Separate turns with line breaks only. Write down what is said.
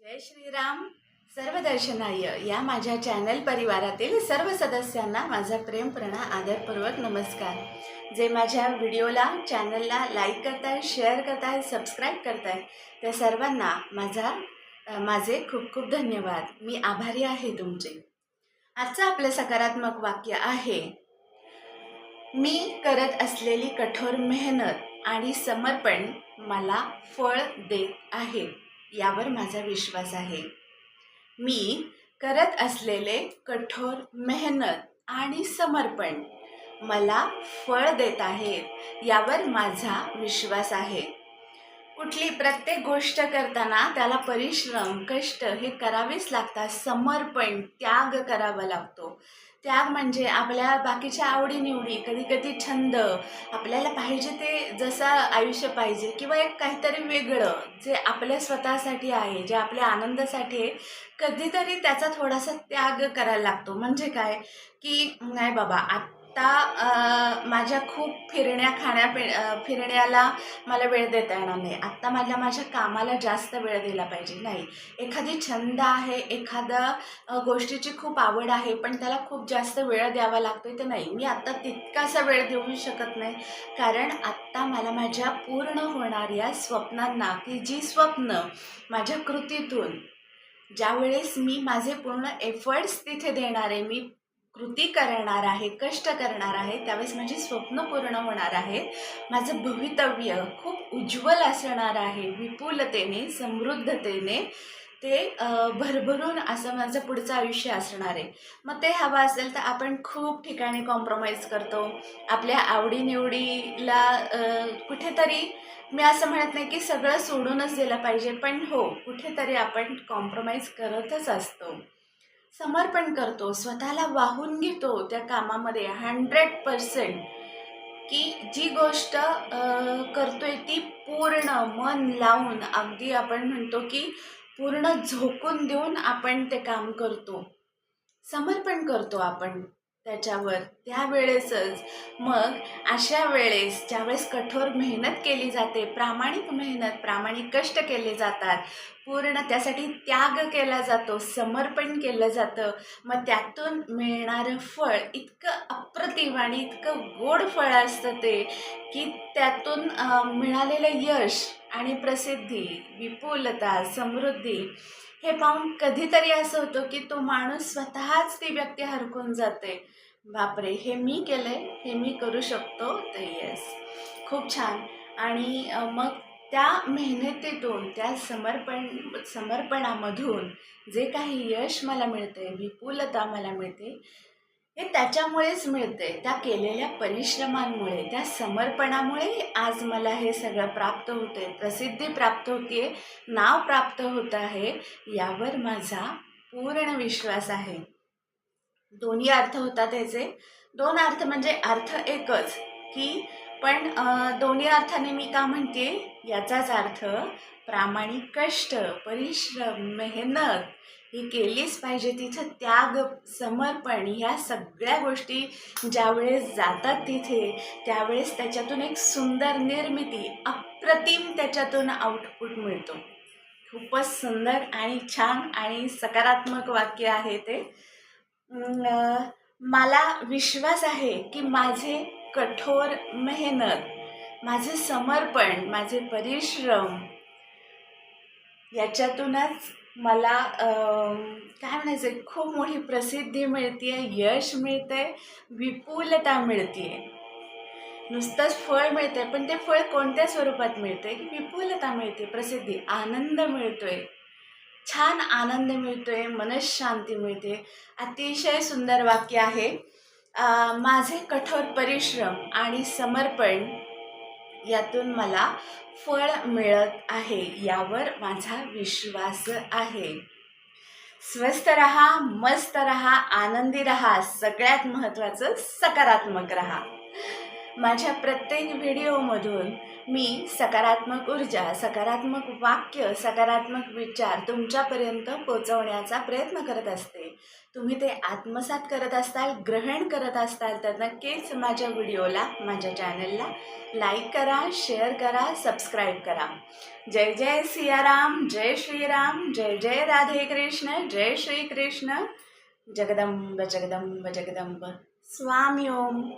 जय श्रीराम. दर्शनाय. या माझ्या चॅनल परिवारातील सर्व सदस्यांना माझा प्रेमप्रणा आदरपूर्वक नमस्कार. जे माझ्या व्हिडिओला चॅनलला लाईक करताय शेअर करताय सबस्क्राईब करताय त्या सर्वांना माझा माझे खूप खूप धन्यवाद. मी आभारी आहे तुमचे. आजचं आपलं सकारात्मक वाक्य आहे मी करत असलेली कठोर मेहनत आणि समर्पण मला फळ देत आहे. यावर माझा विश्वास आहे. मी करत असलेले कठोर मेहनत आणि समर्पण मला फळ देत आहेत यावर माझा विश्वास आहे. कुठली प्रत्येक गोष्ट करताना त्याला परिश्रम कष्ट हे करावेच लागतात. समर्पण त्याग करावा लागतो. त्याग म्हणजे आपल्या बाकीच्या आवडीनिवडी कधी कधी छंद आपल्याला पाहिजे ते जसं आयुष्य पाहिजे किंवा एक काहीतरी वेगळं जे आपल्या स्वतःसाठी आहे जे आपल्या आनंदासाठी आहे कधीतरी त्याचा थोडासा त्याग करायला लागतो. म्हणजे काय? की नाही बाबा आत्ता माझ्या खूप फिरण्या खाण्या पि- फिरण्याला मला वेळ देता येणार नाही. आत्ता मला माझ्या कामाला जास्त वेळ दिला पाहिजे. नाही. एखादी छंद आहे एखादं गोष्टीची खूप आवड आहे पण त्याला खूप जास्त वेळ द्यावा लागतोय तर नाही. मी आत्ता तितकासा वेळ देऊ शकत नाही. कारण आत्ता मला माझ्या पूर्ण होणाऱ्या स्वप्नांना की जी स्वप्न माझ्या कृतीतून ज्यावेळेस मी माझे पूर्ण एफर्ट्स तिथे देणार आहे मी कृती करणार आहे कष्ट करणार आहे त्यावेळेस माझी स्वप्न पूर्ण होणार आहे. माझं भवितव्य खूप उज्ज्वल असणार आहे विपुलतेने समृद्धतेने. ते भरभरून असं माझं पुढचं आयुष्य असणार आहे. मग ते हवं असेल तर आपण खूप ठिकाणी कॉम्प्रोमाइज करतो. आपल्या आवडीनिवडीला कुठेतरी मी असं म्हणत नाही की सगळं सोडूनच दिलं पाहिजे पण हो कुठेतरी आपण कॉम्प्रोमाइज करतच असतो. समर्पण करतो स्वतःला वाहून घेतो त्या कामामध्ये हंड्रेड पर्सेंट की जी गोष्ट करतोय ती पूर्ण मन लावून अगदी आपण म्हणतो की पूर्ण झोकून देऊन आपण ते काम करतो. समर्पण करतो आपण. त्याच्यावर. त्यावेळेसच मग अशा वेळेस ज्यावेळेस कठोर मेहनत केली जाते प्रामाणिक मेहनत प्रामाणिक कष्ट केले जातात पूर्ण त्यासाठी त्याग केला जातो समर्पण केलं जातं मग त्यातून मिळणारं फळ इतकं अप्रतिम आणि इतकं गोड फळ असतं ते की त्यातून मिळालेलं यश आणि प्रसिद्धी विपुलता समृद्धी हे पाहून कधीतरी असं होतं की तो माणूस स्वतःच ती व्यक्ती हरकून जाते. बापरे हे मी केलंय हे मी करू शकतो तर येस खूप छान. आणि मग त्या मेहनतीतून त्या समर्पण समर्पणामधून जे काही यश मला मिळते विपुलता मला मिळते हे त्याच्यामुळेच मिळते त्या केलेल्या परिश्रमांमुळे त्या समर्पणामुळे आज मला हे सगळं प्राप्त होते प्रसिद्धी प्राप्त होते नाव प्राप्त होत आहे यावर माझा पूर्ण विश्वास आहे. दोन्ही अर्थ होतात त्याचे दोन अर्थ म्हणजे अर्थ एकच की पण दोन्ही अर्थाने मी का म्हणते? याचाच अर्थ प्रामाणिक कष्ट परिश्रम मेहनत ही केलीच पाहिजे. तिथं त्याग समर्पण ह्या सगळ्या गोष्टी ज्यावेळेस जातात तिथे त्यावेळेस त्याच्यातून एक सुंदर निर्मिती अप्रतिम त्याच्यातून आउटपुट मिळतो. खूपच सुंदर आणि छान आणि सकारात्मक वाक्य आहे ते. मला विश्वास आहे की माझे कठोर मेहनत माझे समर्पण माझे परिश्रम याच्यातूनच मला काय म्हणायचं खूप मोठी प्रसिद्धी मिळते यश मिळते विपुलता मिळते नुसतंच फळ मिळते पण ते फळ कोणत्या स्वरूपात मिळते विपुलता मिळते प्रसिद्धी आनंद मिळतोय. छान आनंद मिळतोय मनशांती मिळते. अतिशय सुंदर वाक्य आहे. माझे कठोर परिश्रम आणि समर्पण यातून मला फळ मिळत आहे यावर माझा विश्वास आहे. स्वस्थ रहा मस्त रहा आनंदी रहा सगळ्यात महत्त्वाचं सकारात्मक रहा. माझ्या प्रत्येक व्हिडिओमधून मी सकारात्मक ऊर्जा सकारात्मक वाक्य सकारात्मक विचार तुमच्यापर्यंत पोचवण्याचा प्रयत्न करत असते. तुम्ही ते आत्मसात करत असताल ग्रहण करत असताल तर नक्कीच माझ्या व्हिडिओला माझ्या चॅनलला लाईक करा शेअर करा सबस्क्राईब करा. जय जय सियाराम जय श्रीराम जय जय राधे कृष्ण जय श्री कृष्ण. जगदंब जगदंब जगदंब. स्वामी ओम.